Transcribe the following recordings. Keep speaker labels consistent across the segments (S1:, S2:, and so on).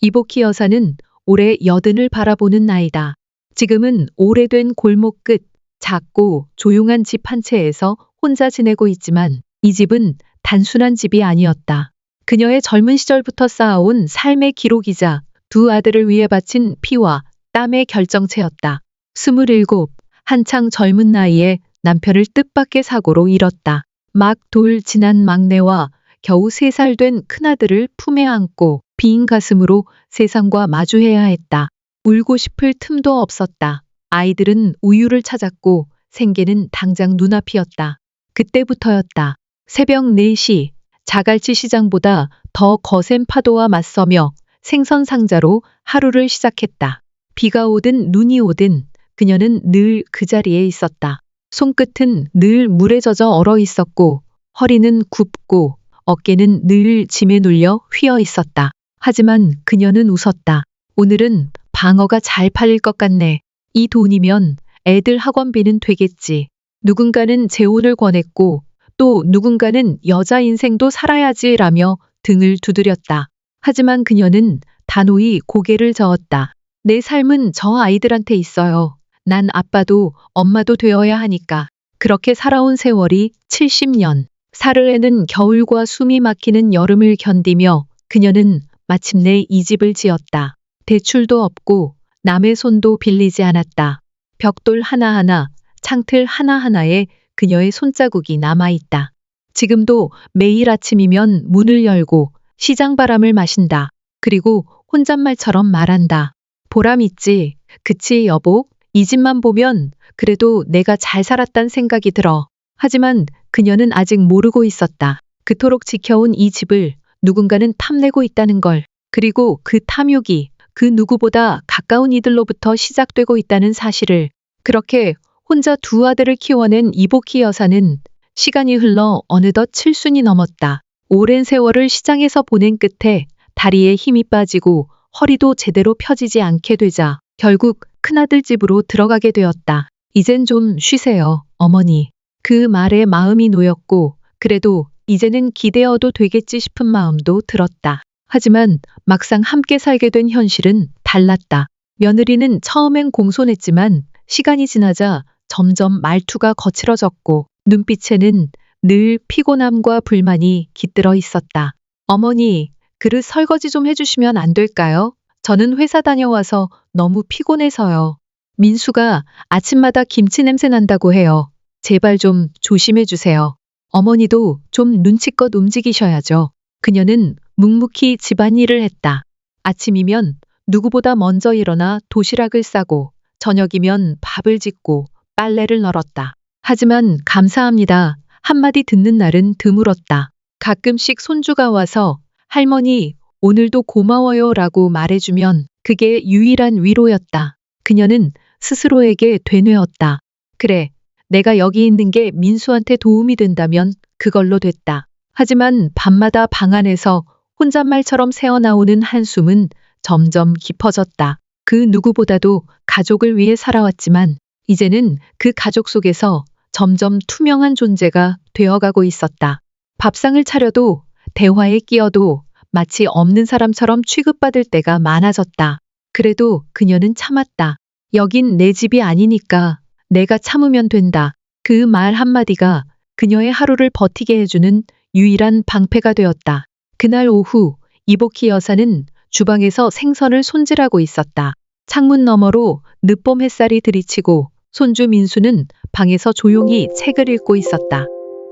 S1: 이복희 여사는 올해 여든을 바라보는 나이다. 지금은 오래된 골목 끝 작고 조용한 집 한 채에서 혼자 지내고 있지만 이 집은 단순한 집이 아니었다. 그녀의 젊은 시절부터 쌓아온 삶의 기록이자 두 아들을 위해 바친 피와 땀의 결정체였다. 스물일곱, 한창 젊은 나이에 남편을 뜻밖의 사고로 잃었다. 막 돌 지난 막내와 겨우 세 살 된 큰아들을 품에 안고 빈 가슴으로 세상과 마주해야 했다. 울고 싶을 틈도 없었다. 아이들은 우유를 찾았고 생계는 당장 눈앞이었다. 그때부터였다. 새벽 4시 자갈치 시장보다 더 거센 파도와 맞서며 생선 상자로 하루를 시작했다. 비가 오든 눈이 오든 그녀는 늘 그 자리에 있었다. 손끝은 늘 물에 젖어 얼어 있었고 허리는 굽고 어깨는 늘 짐에 눌려 휘어 있었다. 하지만 그녀는 웃었다. 오늘은 방어가 잘 팔릴 것 같네. 이 돈이면 애들 학원비는 되겠지. 누군가는 재혼을 권했고 또 누군가는 여자 인생도 살아야지라며 등을 두드렸다. 하지만 그녀는 단호히 고개를 저었다. 내 삶은 저 아이들한테 있어요. 난 아빠도 엄마도 되어야 하니까. 그렇게 살아온 세월이 70년. 사르에는 겨울과 숨이 막히는 여름을 견디며 그녀는 마침내 이 집을 지었다. 대출도 없고 남의 손도 빌리지 않았다. 벽돌 하나하나, 창틀 하나하나에 그녀의 손자국이 남아있다. 지금도 매일 아침이면 문을 열고 시장 바람을 마신다. 그리고 혼잣말처럼 말한다. 보람 있지. 그치, 여보? 이 집만 보면 그래도 내가 잘 살았단 생각이 들어. 하지만 그녀는 아직 모르고 있었다. 그토록 지켜온 이 집을 누군가는 탐내고 있다는 걸. 그리고 그 탐욕이 그 누구보다 가까운 이들로부터 시작되고 있다는 사실을. 그렇게 혼자 두 아들을 키워낸 이복희 여사는 시간이 흘러 어느덧 칠순이 넘었다. 오랜 세월을 시장에서 보낸 끝에 다리에 힘이 빠지고 허리도 제대로 펴지지 않게 되자 결국 큰아들 집으로 들어가게 되었다. 이젠 좀 쉬세요, 어머니. 그 말에 마음이 놓였고 그래도 이제는 기대어도 되겠지 싶은 마음도 들었다. 하지만 막상 함께 살게 된 현실은 달랐다. 며느리는 처음엔 공손했지만 시간이 지나자 점점 말투가 거칠어졌고 눈빛에는 늘 피곤함과 불만이 깃들어 있었다. 어머니, 그릇 설거지 좀 해주시면 안 될까요? 저는 회사 다녀와서 너무 피곤해서요. 민수가 아침마다 김치 냄새 난다고 해요. 제발 좀 조심해 주세요. 어머니도 좀 눈치껏 움직이셔야죠. 그녀는 묵묵히 집안일을 했다. 아침이면 누구보다 먼저 일어나 도시락을 싸고 저녁이면 밥을 짓고 빨래를 널었다. 하지만 감사합니다. 한마디 듣는 날은 드물었다. 가끔씩 손주가 와서 할머니, 오늘도 고마워요 라고 말해주면 그게 유일한 위로였다. 그녀는 스스로에게 되뇌었다. 그래, 내가 여기 있는 게 민수한테 도움이 된다면 그걸로 됐다. 하지만 밤마다 방 안에서 혼잣말처럼 새어나오는 한숨은 점점 깊어졌다. 그 누구보다도 가족을 위해 살아왔지만 이제는 그 가족 속에서 점점 투명한 존재가 되어가고 있었다. 밥상을 차려도 대화에 끼어도 마치 없는 사람처럼 취급받을 때가 많아졌다. 그래도 그녀는 참았다. 여긴 내 집이 아니니까 내가 참으면 된다. 그 말 한마디가 그녀의 하루를 버티게 해주는 유일한 방패가 되었다. 그날 오후 이복희 여사는 주방에서 생선을 손질하고 있었다. 창문 너머로 늦봄 햇살이 들이치고 손주 민수는 방에서 조용히 책을 읽고 있었다.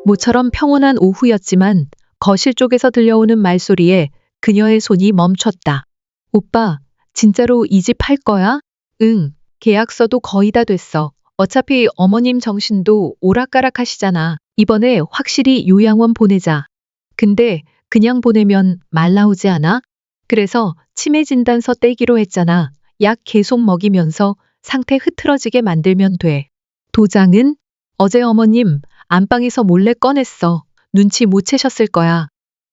S1: 모처럼 평온한 오후였지만 거실 쪽에서 들려오는 말소리에 그녀의 손이 멈췄다. 오빠, 진짜로 이 집 할 거야? 응, 계약서도 거의 다 됐어. 어차피 어머님 정신도 오락가락 하시잖아. 이번에 확실히 요양원 보내자. 근데 그냥 보내면 말 나오지 않아? 그래서 치매 진단서 떼기로 했잖아. 약 계속 먹이면서 상태 흐트러지게 만들면 돼. 도장은? 어제 어머님 안방에서 몰래 꺼냈어. 눈치 못 채셨을 거야.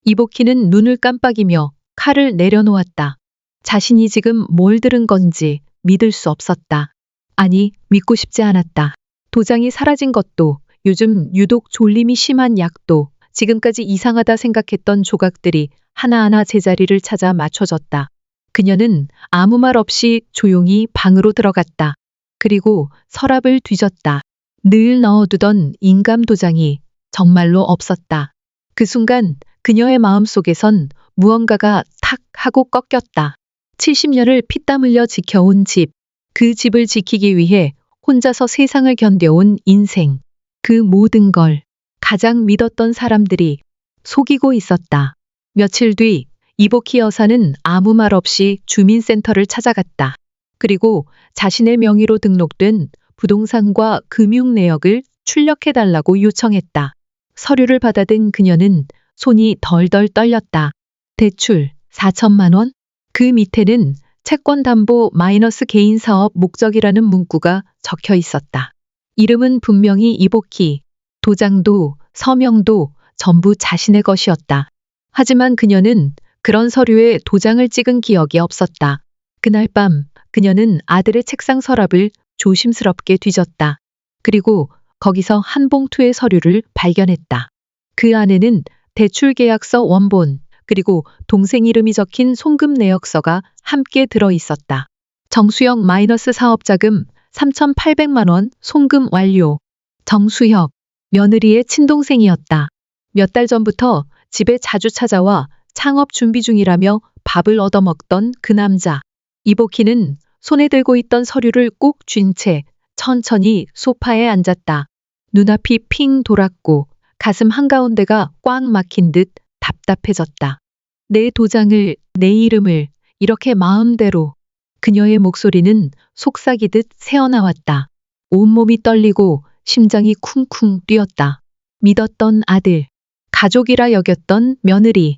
S1: 이복희는 눈을 깜빡이며 칼을 내려놓았다. 자신이 지금 뭘 들은 건지 믿을 수 없었다. 아니, 믿고 싶지 않았다. 도장이 사라진 것도, 요즘 유독 졸림이 심한 약도, 지금까지 이상하다 생각했던 조각들이 하나하나 제자리를 찾아 맞춰졌다. 그녀는 아무 말 없이 조용히 방으로 들어갔다. 그리고 서랍을 뒤졌다. 늘 넣어두던 인감 도장이 정말로 없었다. 그 순간 그녀의 마음 속에선 무언가가 탁 하고 꺾였다. 70년을 피땀 흘려 지켜온 집, 그 집을 지키기 위해 혼자서 세상을 견뎌온 인생, 그 모든 걸 가장 믿었던 사람들이 속이고 있었다. 며칠 뒤 이보키 여사는 아무 말 없이 주민센터를 찾아갔다. 그리고 자신의 명의로 등록된 부동산과 금융 내역을 출력해달라고 요청했다. 서류를 받아든 그녀는 손이 덜덜 떨렸다. 대출 4천만 원? 그 밑에는 채권 담보 마이너스 개인 사업 목적이라는 문구가 적혀 있었다. 이름은 분명히 이보키, 도장도 서명도 전부 자신의 것이었다. 하지만 그녀는 그런 서류에 도장을 찍은 기억이 없었다. 그날 밤 그녀는 아들의 책상 서랍을 조심스럽게 뒤졌다. 그리고 거기서 한 봉투의 서류를 발견했다. 그 안에는 대출 계약서 원본, 그리고 동생 이름이 적힌 송금 내역서가 함께 들어 있었다. 정수영 마이너스 사업자금 3,800만 원 송금 완료. 정수혁, 며느리의 친동생이었다. 몇 달 전부터 집에 자주 찾아와 창업 준비 중이라며 밥을 얻어먹던 그 남자. 이보키는 손에 들고 있던 서류를 꼭 쥔 채 천천히 소파에 앉았다. 눈앞이 핑 돌았고 가슴 한가운데가 꽉 막힌 듯 답답해졌다. 내 도장을, 내 이름을 이렇게 마음대로 그녀의 목소리는 속삭이듯 새어나왔다. 온몸이 떨리고 심장이 쿵쿵 뛰었다. 믿었던 아들, 가족이라 여겼던 며느리,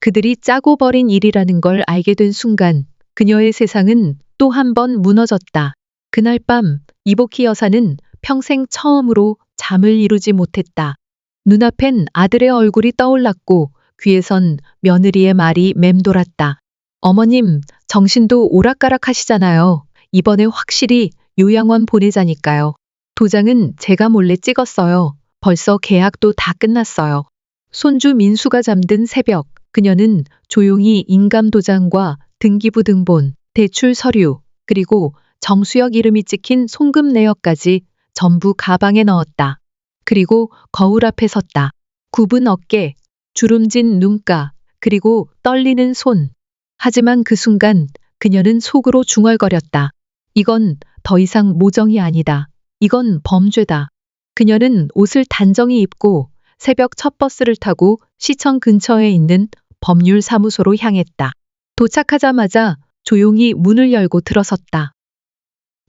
S1: 그들이 짜고 버린 일이라는 걸 알게 된 순간 그녀의 세상은 또 한 번 무너졌다. 그날 밤 이보키 여사는 평생 처음으로 잠을 이루지 못했다. 눈앞엔 아들의 얼굴이 떠올랐고 귀에선 며느리의 말이 맴돌았다. 어머님, 정신도 오락가락 하시잖아요. 이번에 확실히 요양원 보내자니까요. 도장은 제가 몰래 찍었어요. 벌써 계약도 다 끝났어요. 손주 민수가 잠든 새벽, 그녀는 조용히 인감 도장과 등기부 등본, 대출 서류, 그리고 정수혁 이름이 찍힌 송금 내역까지 전부 가방에 넣었다. 그리고 거울 앞에 섰다. 굽은 어깨, 주름진 눈가, 그리고 떨리는 손. 하지만 그 순간 그녀는 속으로 중얼거렸다. 이건 더 이상 모정이 아니다. 이건 범죄다. 그녀는 옷을 단정히 입고 새벽 첫 버스를 타고 시청 근처에 있는 법률 사무소로 향했다. 도착하자마자 조용히 문을 열고 들어섰다.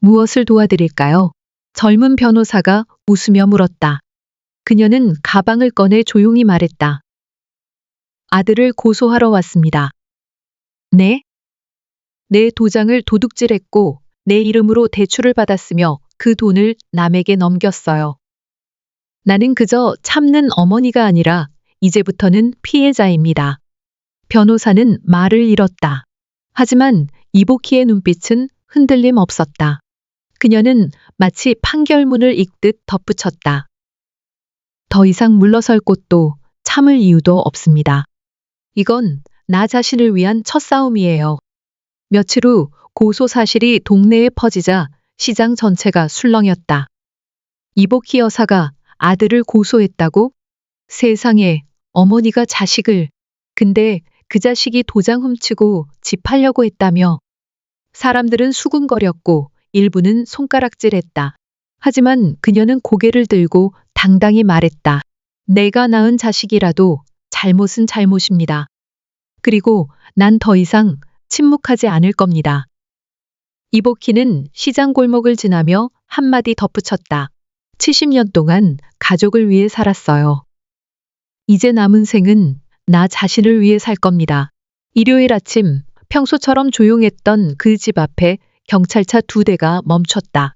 S1: 무엇을 도와드릴까요? 젊은 변호사가 웃으며 물었다. 그녀는 가방을 꺼내 조용히 말했다. 아들을 고소하러 왔습니다. 네? 내 도장을 도둑질했고 내 이름으로 대출을 받았으며 그 돈을 남에게 넘겼어요. 나는 그저 참는 어머니가 아니라 이제부터는 피해자입니다. 변호사는 말을 잃었다. 하지만 이보키의 눈빛은 흔들림 없었다. 그녀는 마치 판결문을 읽듯 덧붙였다. 더 이상 물러설 곳도 참을 이유도 없습니다. 이건 나 자신을 위한 첫 싸움이에요. 며칠 후 고소 사실이 동네에 퍼지자 시장 전체가 술렁였다. 이보키 여사가 아들을 고소했다고? 세상에 어머니가 자식을. 근데 그 자식이 도장 훔치고 집 팔려고 했다며. 사람들은 수군거렸고 일부는 손가락질했다. 하지만 그녀는 고개를 들고 당당히 말했다. 내가 낳은 자식이라도 잘못은 잘못입니다. 그리고 난 더 이상 침묵하지 않을 겁니다. 이보키는 시장 골목을 지나며 한마디 덧붙였다. 70년 동안 가족을 위해 살았어요. 이제 남은 생은 나 자신을 위해 살 겁니다. 일요일 아침 평소처럼 조용했던 그 집 앞에 경찰차 두 대가 멈췄다.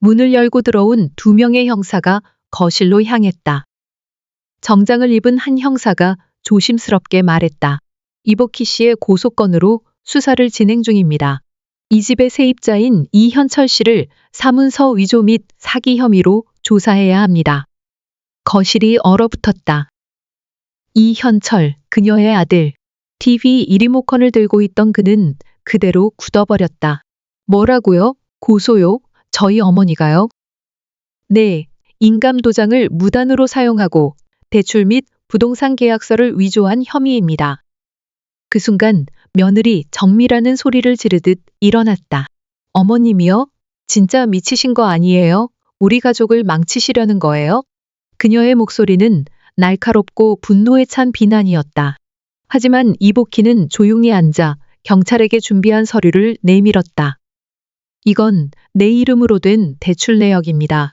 S1: 문을 열고 들어온 두 명의 형사가 거실로 향했다. 정장을 입은 한 형사가 조심스럽게 말했다. 이보키 씨의 고소건으로 수사를 진행 중입니다. 이 집의 세입자인 이현철 씨를 사문서 위조 및 사기 혐의로 조사해야 합니다. 거실이 얼어붙었다. 이현철, 그녀의 아들. TV 1리모컨을 들고 있던 그는 그대로 굳어버렸다. 뭐라고요? 고소요? 저희 어머니가요? 네, 인감 도장을 무단으로 사용하고 대출 및 부동산 계약서를 위조한 혐의입니다. 그 순간 며느리 정미라는 소리를 지르듯 일어났다. 어머님이요? 진짜 미치신 거 아니에요? 우리 가족을 망치시려는 거예요? 그녀의 목소리는 날카롭고 분노에 찬 비난이었다. 하지만 이복희는 조용히 앉아 경찰에게 준비한 서류를 내밀었다. 이건 내 이름으로 된 대출 내역입니다.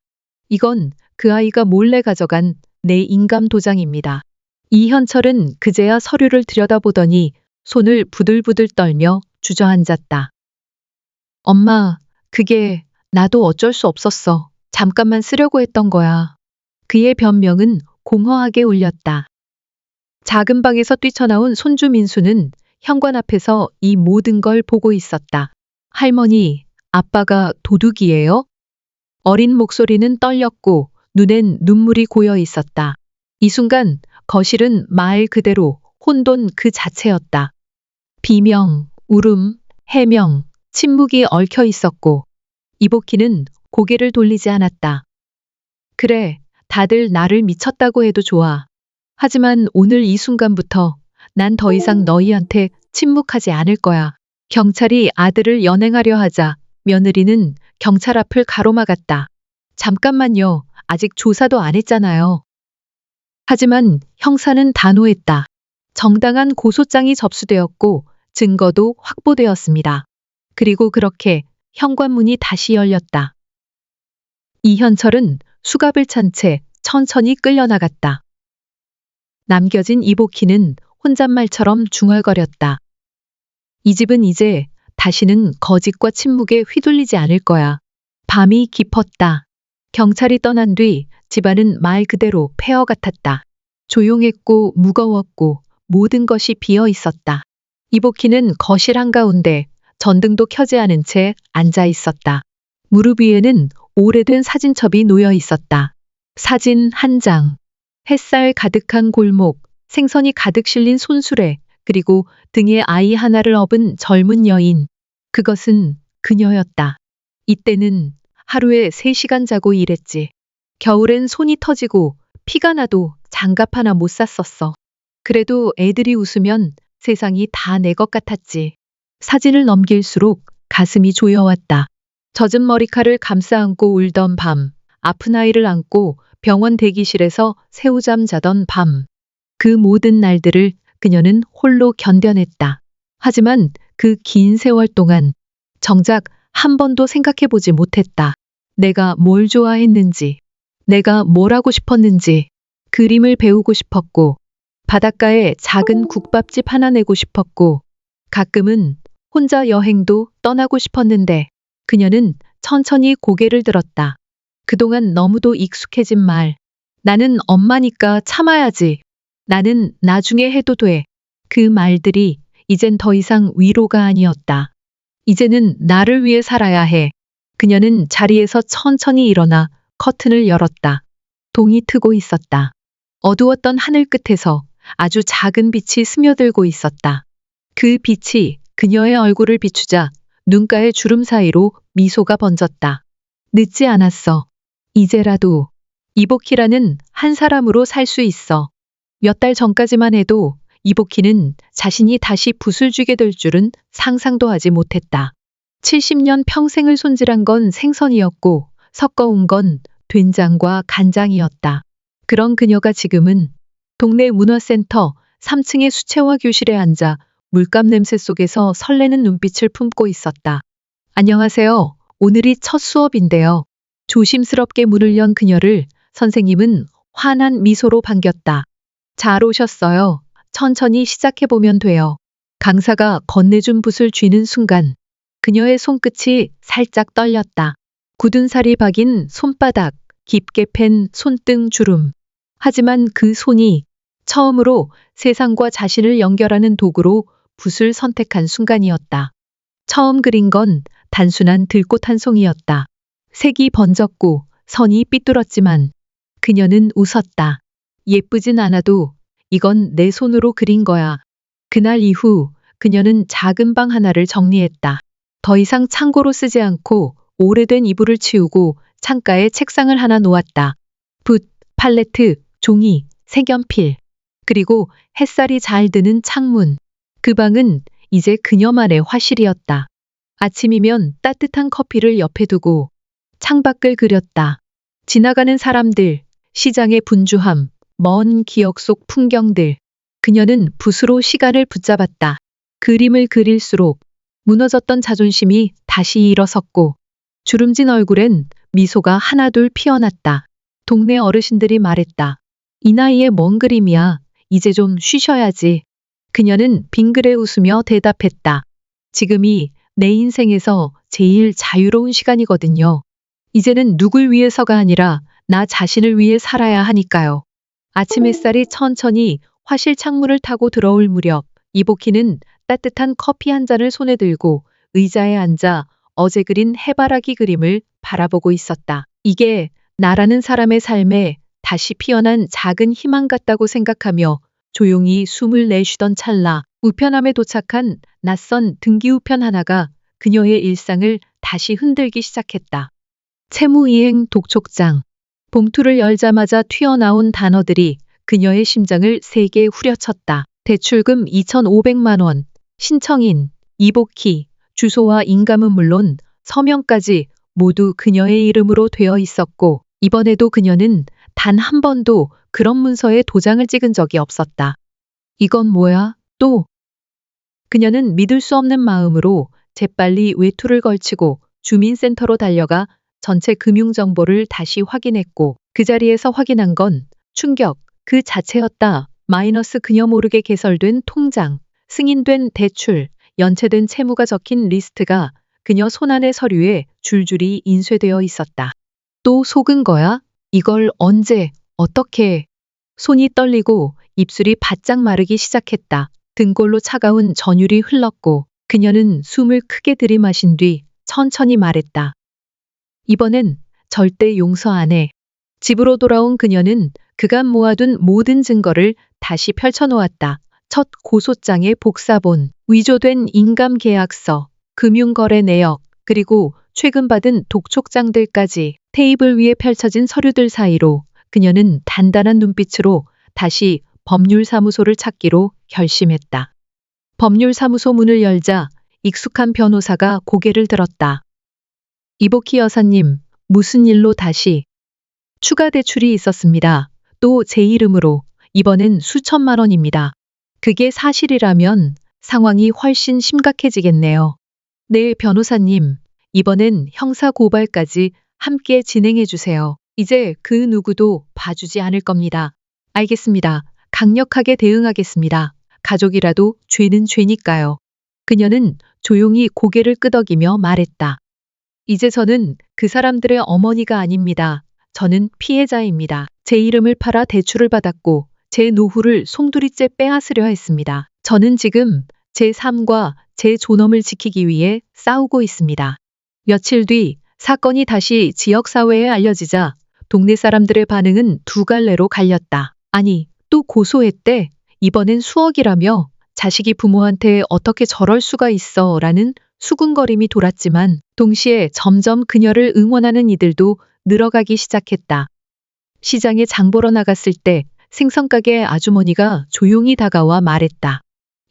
S1: 이건 그 아이가 몰래 가져간 내 인감 도장입니다. 이현철은 그제야 서류를 들여다보더니 손을 부들부들 떨며 주저앉았다. 엄마, 그게 나도 어쩔 수 없었어. 잠깐만 쓰려고 했던 거야. 그의 변명은 공허하게 울렸다. 작은 방에서 뛰쳐나온 손주 민수는 현관 앞에서 이 모든 걸 보고 있었다. 할머니, 아빠가 도둑이에요? 어린 목소리는 떨렸고 눈엔 눈물이 고여 있었다. 이 순간 거실은 말 그대로 혼돈 그 자체였다. 비명, 울음, 해명, 침묵이 얽혀 있었고 이복희는 고개를 돌리지 않았다. 그래, 다들 나를 미쳤다고 해도 좋아. 하지만 오늘 이 순간부터 난 더 이상 너희한테 침묵하지 않을 거야. 경찰이 아들을 연행하려 하자 며느리는 경찰 앞을 가로막았다. 잠깐만요. 아직 조사도 안 했잖아요. 하지만 형사는 단호했다. 정당한 고소장이 접수되었고 증거도 확보되었습니다. 그리고 그렇게 현관문이 다시 열렸다. 이현철은 수갑을 찬 채 천천히 끌려나갔다. 남겨진 이복희는 혼잣말처럼 중얼거렸다. 이 집은 이제 다시는 거짓과 침묵에 휘둘리지 않을 거야. 밤이 깊었다. 경찰이 떠난 뒤 집안은 말 그대로 폐허 같았다. 조용했고 무거웠고 모든 것이 비어 있었다. 이복희는 거실 한가운데 전등도 켜지 않은 채 앉아 있었다. 무릎 위에는 오래된 사진첩이 놓여 있었다. 사진 한 장. 햇살 가득한 골목, 생선이 가득 실린 손수레, 그리고 등에 아이 하나를 업은 젊은 여인. 그것은 그녀였다. 이때는 하루에 3시간 자고 일했지. 겨울엔 손이 터지고 피가 나도 장갑 하나 못 샀었어. 그래도 애들이 웃으면 세상이 다 내 것 같았지. 사진을 넘길수록 가슴이 조여왔다. 젖은 머리칼을 감싸 안고 울던 밤, 아픈 아이를 안고 병원 대기실에서 새우잠 자던 밤. 그 모든 날들을 그녀는 홀로 견뎌냈다. 하지만 그 긴 세월 동안 정작 한 번도 생각해 보지 못했다. 내가 뭘 좋아했는지, 내가 뭘 하고 싶었는지, 그림을 배우고 싶었고, 바닷가에 작은 국밥집 하나 내고 싶었고, 가끔은 혼자 여행도 떠나고 싶었는데, 그녀는 천천히 고개를 들었다. 그동안 너무도 익숙해진 말. 나는 엄마니까 참아야지. 나는 나중에 해도 돼. 그 말들이 이젠 더 이상 위로가 아니었다. 이제는 나를 위해 살아야 해. 그녀는 자리에서 천천히 일어나 커튼을 열었다. 동이 트고 있었다. 어두웠던 하늘 끝에서 아주 작은 빛이 스며들고 있었다. 그 빛이 그녀의 얼굴을 비추자 눈가의 주름 사이로 미소가 번졌다. 늦지 않았어. 이제라도 이복희라는 한 사람으로 살 수 있어. 몇 달 전까지만 해도 이복희는 자신이 다시 붓을 쥐게 될 줄은 상상도 하지 못했다. 70년 평생을 손질한 건 생선이었고 섞어온 건 된장과 간장이었다. 그런 그녀가 지금은 동네 문화센터 3층의 수채화 교실에 앉아 물감 냄새 속에서 설레는 눈빛을 품고 있었다. 안녕하세요. 오늘이 첫 수업인데요. 조심스럽게 문을 연 그녀를 선생님은 환한 미소로 반겼다. 잘 오셨어요. 천천히 시작해보면 돼요. 강사가 건네준 붓을 쥐는 순간 그녀의 손끝이 살짝 떨렸다. 굳은 살이 박인 손바닥, 깊게 팬 손등 주름. 하지만 그 손이 처음으로 세상과 자신을 연결하는 도구로 붓을 선택한 순간이었다. 처음 그린 건 단순한 들꽃 한 송이였다. 색이 번졌고 선이 삐뚤었지만 그녀는 웃었다. 예쁘진 않아도 이건 내 손으로 그린 거야. 그날 이후 그녀는 작은 방 하나를 정리했다. 더 이상 창고로 쓰지 않고 오래된 이불을 치우고 창가에 책상을 하나 놓았다. 붓, 팔레트, 종이, 색연필. 그리고 햇살이 잘 드는 창문. 그 방은 이제 그녀만의 화실이었다. 아침이면 따뜻한 커피를 옆에 두고 창밖을 그렸다. 지나가는 사람들, 시장의 분주함, 먼 기억 속 풍경들. 그녀는 붓으로 시간을 붙잡았다. 그림을 그릴수록 무너졌던 자존심이 다시 일어섰고 주름진 얼굴엔 미소가 하나둘 피어났다. 동네 어르신들이 말했다. 이 나이에 뭔 그림이야. 이제 좀 쉬셔야지. 그녀는 빙그레 웃으며 대답했다. 지금이 내 인생에서 제일 자유로운 시간이거든요. 이제는 누굴 위해서가 아니라 나 자신을 위해 살아야 하니까요. 아침 햇살이 천천히 화실 창문을 타고 들어올 무렵 이복희는 따뜻한 커피 한 잔을 손에 들고 의자에 앉아 어제 그린 해바라기 그림을 바라보고 있었다. 이게 나라는 사람의 삶에 다시 피어난 작은 희망 같다고 생각하며 조용히 숨을 내쉬던 찰나 우편함에 도착한 낯선 등기 우편 하나가 그녀의 일상을 다시 흔들기 시작했다. 채무이행 독촉장. 봉투를 열자마자 튀어나온 단어들이 그녀의 심장을 세게 후려쳤다. 대출금 2,500만 원, 신청인, 이복희, 주소와 인감은 물론 서명까지 모두 그녀의 이름으로 되어 있었고 이번에도 그녀는 단 한 번도 그런 문서에 도장을 찍은 적이 없었다. 이건 뭐야? 또? 그녀는 믿을 수 없는 마음으로 재빨리 외투를 걸치고 주민센터로 달려가 전체 금융 정보를 다시 확인했고 그 자리에서 확인한 건 충격 그 자체였다. 마이너스 그녀 모르게 개설된 통장, 승인된 대출, 연체된 채무가 적힌 리스트가 그녀 손안의 서류에 줄줄이 인쇄되어 있었다. 또 속은 거야? 이걸 언제, 어떻게? 손이 떨리고 입술이 바짝 마르기 시작했다. 등골로 차가운 전율이 흘렀고 그녀는 숨을 크게 들이마신 뒤 천천히 말했다. 이번엔 절대 용서 안 해. 집으로 돌아온 그녀는 그간 모아둔 모든 증거를 다시 펼쳐놓았다. 첫 고소장의 복사본, 위조된 인감계약서, 금융거래 내역, 그리고 최근 받은 독촉장들까지 테이블 위에 펼쳐진 서류들 사이로 그녀는 단단한 눈빛으로 다시 법률사무소를 찾기로 결심했다. 법률사무소 문을 열자 익숙한 변호사가 고개를 들었다. 이복희 여사님, 무슨 일로 다시 추가 대출이 있었습니다. 또 제 이름으로 이번엔 수천만 원입니다. 그게 사실이라면 상황이 훨씬 심각해지겠네요. 네, 변호사님. 이번엔 형사 고발까지 함께 진행해 주세요. 이제 그 누구도 봐주지 않을 겁니다. 알겠습니다. 강력하게 대응하겠습니다. 가족이라도 죄는 죄니까요. 그녀는 조용히 고개를 끄덕이며 말했다. 이제 저는 그 사람들의 어머니가 아닙니다. 저는 피해자입니다. 제 이름을 팔아 대출을 받았고 제 노후를 송두리째 빼앗으려 했습니다. 저는 지금 제 삶과 제 존엄을 지키기 위해 싸우고 있습니다. 며칠 뒤 사건이 다시 지역사회에 알려지자 동네 사람들의 반응은 두 갈래로 갈렸다. 아니, 또 고소했대. 이번엔 수억이라며 자식이 부모한테 어떻게 저럴 수가 있어 라는 수군거림이 돌았지만 동시에 점점 그녀를 응원하는 이들도 늘어가기 시작했다. 시장에 장 보러 나갔을 때 생선가게 아주머니가 조용히 다가와 말했다.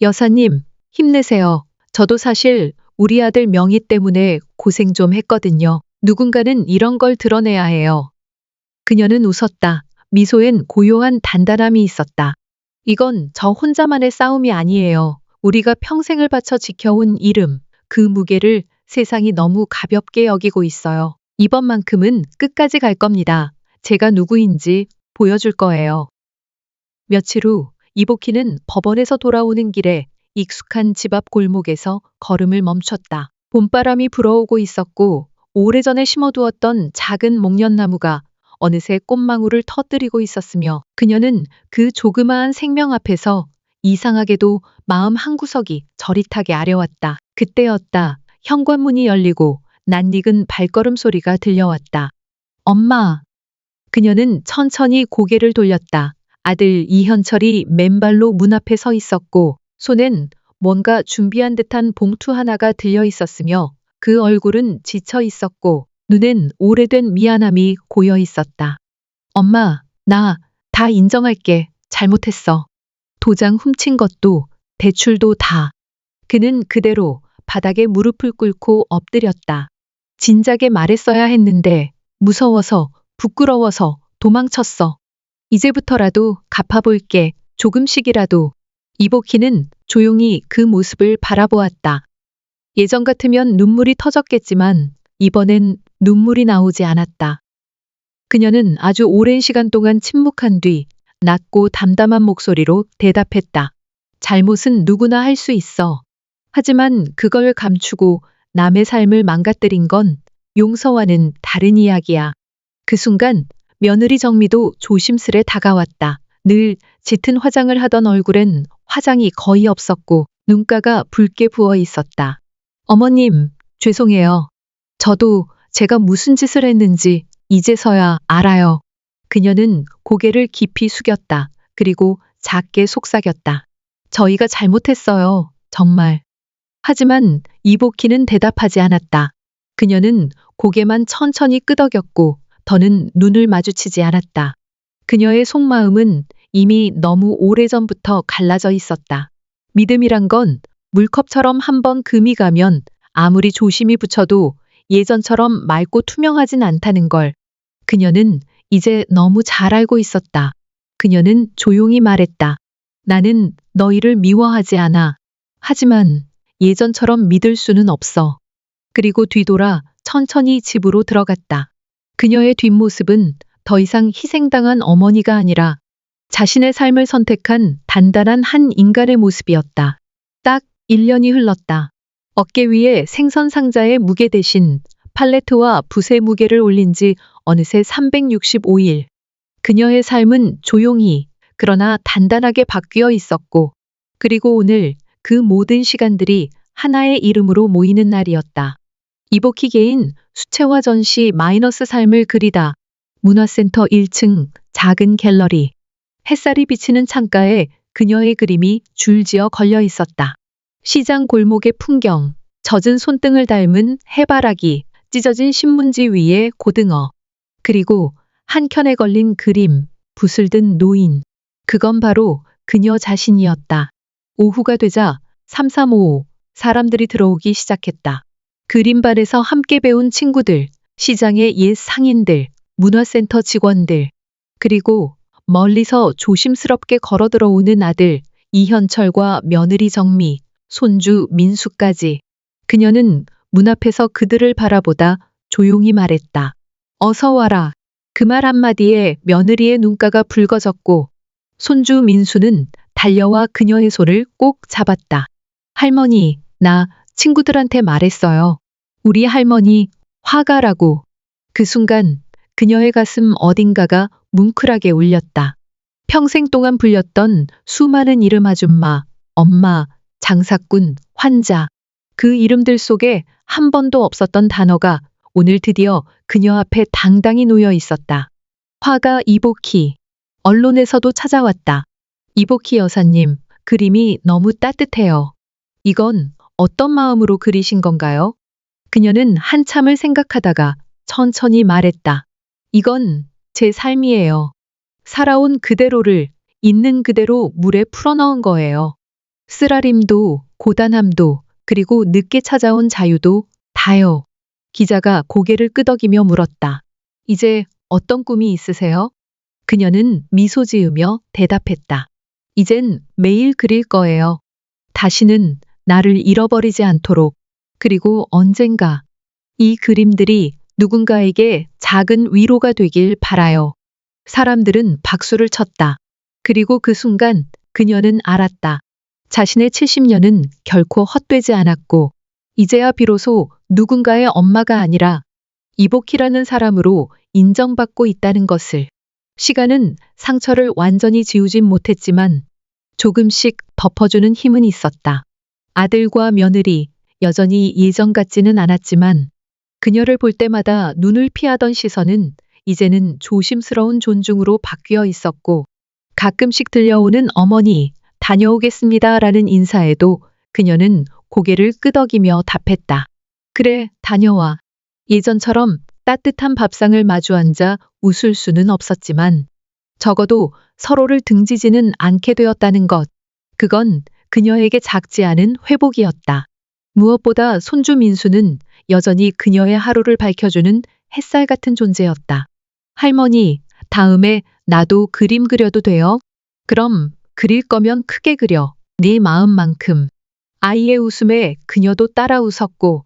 S1: 여사님, 힘내세요. 저도 사실 우리 아들 명의 때문에 고생 좀 했거든요. 누군가는 이런 걸 드러내야 해요. 그녀는 웃었다. 미소엔 고요한 단단함이 있었다. 이건 저 혼자만의 싸움이 아니에요. 우리가 평생을 바쳐 지켜온 이름, 그 무게를 세상이 너무 가볍게 여기고 있어요. 이번만큼은 끝까지 갈 겁니다. 제가 누구인지 보여줄 거예요. 며칠 후 이복희는 법원에서 돌아오는 길에 익숙한 집 앞 골목에서 걸음을 멈췄다. 봄바람이 불어오고 있었고 오래전에 심어두었던 작은 목련나무가 어느새 꽃망울을 터뜨리고 있었으며 그녀는 그 조그마한 생명 앞에서 이상하게도 마음 한구석이 저릿하게 아려왔다. 그때였다. 현관문이 열리고 낯익은 발걸음 소리가 들려왔다. 엄마. 그녀는 천천히 고개를 돌렸다. 아들 이현철이 맨발로 문 앞에 서 있었고 손엔 뭔가 준비한 듯한 봉투 하나가 들려 있었으며 그 얼굴은 지쳐 있었고 눈엔 오래된 미안함이 고여 있었다. 엄마, 나 다 인정할게. 잘못했어. 도장 훔친 것도 대출도 다. 그는 그대로 바닥에 무릎을 꿇고 엎드렸다. 진작에 말했어야 했는데 무서워서 부끄러워서 도망쳤어. 이제부터라도 갚아볼게. 조금씩이라도. 이복희는 조용히 그 모습을 바라보았다. 예전 같으면 눈물이 터졌겠지만 이번엔 눈물이 나오지 않았다. 그녀는 아주 오랜 시간 동안 침묵한 뒤 낮고 담담한 목소리로 대답했다. 잘못은 누구나 할 수 있어. 하지만 그걸 감추고 남의 삶을 망가뜨린 건 용서와는 다른 이야기야. 그 순간 며느리 정미도 조심스레 다가왔다. 늘 짙은 화장을 하던 얼굴엔 화장이 거의 없었고 눈가가 붉게 부어 있었다. 어머님, 죄송해요. 저도 제가 무슨 짓을 했는지 이제서야 알아요. 그녀는 고개를 깊이 숙였다. 그리고 작게 속삭였다. 저희가 잘못했어요. 정말. 하지만 이복희는 대답하지 않았다. 그녀는 고개만 천천히 끄덕였고 더는 눈을 마주치지 않았다. 그녀의 속마음은 이미 너무 오래전부터 갈라져 있었다. 믿음이란 건 물컵처럼 한번 금이 가면 아무리 조심히 붙여도 예전처럼 맑고 투명하진 않다는 걸 그녀는 이제 너무 잘 알고 있었다. 그녀는 조용히 말했다. 나는 너희를 미워하지 않아. 하지만 예전처럼 믿을 수는 없어. 그리고 뒤돌아 천천히 집으로 들어갔다. 그녀의 뒷모습은 더 이상 희생당한 어머니가 아니라 자신의 삶을 선택한 단단한 한 인간의 모습이었다. 딱 1년이 흘렀다. 어깨 위에 생선 상자의 무게 대신 팔레트와 붓의 무게를 올린 지 어느새 365일. 그녀의 삶은 조용히 그러나 단단하게 바뀌어 있었고 그리고 오늘 그 모든 시간들이 하나의 이름으로 모이는 날이었다. 이복희 개인 수채화 전시 마이너스 삶을 그리다. 문화센터 1층 작은 갤러리. 햇살이 비치는 창가에 그녀의 그림이 줄지어 걸려 있었다. 시장 골목의 풍경, 젖은 손등을 닮은 해바라기, 찢어진 신문지 위에 고등어. 그리고 한 켠에 걸린 그림, 붓을 든 노인. 그건 바로 그녀 자신이었다. 오후가 되자 3355 사람들이 들어오기 시작했다. 그림반에서 함께 배운 친구들, 시장의 옛 상인들, 문화센터 직원들, 그리고 멀리서 조심스럽게 걸어 들어오는 아들 이현철과 며느리 정미, 손주 민수까지. 그녀는 문 앞에서 그들을 바라보다 조용히 말했다. 어서 와라. 그 말 한마디에 며느리의 눈가가 붉어졌고 손주 민수는 달려와 그녀의 손을 꼭 잡았다. 할머니, 나 친구들한테 말했어요. 우리 할머니 화가라고. 그 순간 그녀의 가슴 어딘가가 뭉클하게 울렸다. 평생 동안 불렸던 수많은 이름 아줌마, 엄마, 장사꾼, 환자. 그 이름들 속에 한 번도 없었던 단어가 오늘 드디어 그녀 앞에 당당히 놓여 있었다. 화가 이복희. 언론에서도 찾아왔다. 이복희 여사님, 그림이 너무 따뜻해요. 이건 어떤 마음으로 그리신 건가요? 그녀는 한참을 생각하다가 천천히 말했다. 이건 제 삶이에요. 살아온 그대로를 있는 그대로 물에 풀어넣은 거예요. 쓰라림도, 고단함도, 그리고 늦게 찾아온 자유도 다요. 기자가 고개를 끄덕이며 물었다. 이제 어떤 꿈이 있으세요? 그녀는 미소 지으며 대답했다. 이젠 매일 그릴 거예요. 다시는 나를 잃어버리지 않도록. 그리고 언젠가 이 그림들이 누군가에게 작은 위로가 되길 바라요. 사람들은 박수를 쳤다. 그리고 그 순간 그녀는 알았다. 자신의 70년은 결코 헛되지 않았고, 이제야 비로소 누군가의 엄마가 아니라 이복희라는 사람으로 인정받고 있다는 것을. 시간은 상처를 완전히 지우진 못했지만 조금씩 덮어주는 힘은 있었다. 아들과 며느리, 여전히 예전 같지는 않았지만 그녀를 볼 때마다 눈을 피하던 시선은 이제는 조심스러운 존중으로 바뀌어 있었고 가끔씩 들려오는 어머니, 다녀오겠습니다 라는 인사에도 그녀는 고개를 끄덕이며 답했다. 그래, 다녀와. 예전처럼 따뜻한 밥상을 마주 앉아 웃을 수는 없었지만 적어도 서로를 등지지는 않게 되었다는 것. 그건 그녀에게 작지 않은 회복이었다. 무엇보다 손주 민수는 여전히 그녀의 하루를 밝혀주는 햇살 같은 존재였다. 할머니, 다음에 나도 그림 그려도 돼요? 그럼 그릴 거면 크게 그려. 네 마음만큼. 아이의 웃음에 그녀도 따라 웃었고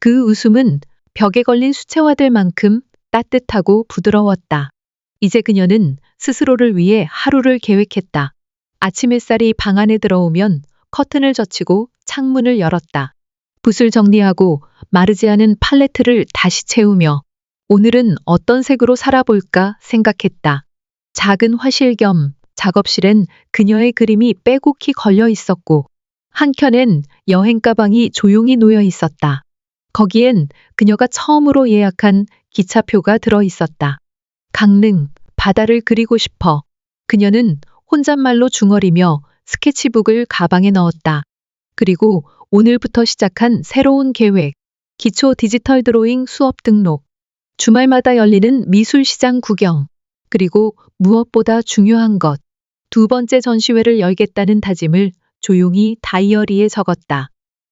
S1: 그 웃음은 벽에 걸린 수채화들 만큼 따뜻하고 부드러웠다. 이제 그녀는 스스로를 위해 하루를 계획했다. 아침 햇살이 방 안에 들어오면 커튼을 젖히고 창문을 열었다. 붓을 정리하고 마르지 않은 팔레트를 다시 채우며 오늘은 어떤 색으로 살아볼까 생각했다. 작은 화실 겸 작업실엔 그녀의 그림이 빼곡히 걸려 있었고 한켠엔 여행 가방이 조용히 놓여 있었다. 거기엔 그녀가 처음으로 예약한 기차표가 들어 있었다. 강릉, 바다를 그리고 싶어. 그녀는 혼잣말로 중얼이며 스케치북을 가방에 넣었다. 그리고 오늘부터 시작한 새로운 계획. 기초 디지털 드로잉 수업 등록. 주말마다 열리는 미술시장 구경. 그리고 무엇보다 중요한 것. 두 번째 전시회를 열겠다는 다짐을 조용히 다이어리에 적었다.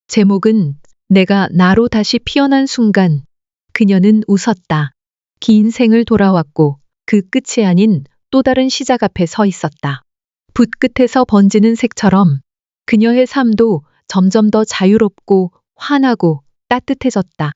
S1: 제목은 내가 나로 다시 피어난 순간. 그녀는 웃었다. 긴 생을 돌아왔고 그 끝이 아닌 또 다른 시작 앞에 서 있었다. 붓 끝에서 번지는 색처럼 그녀의 삶도 점점 더 자유롭고 환하고 따뜻해졌다.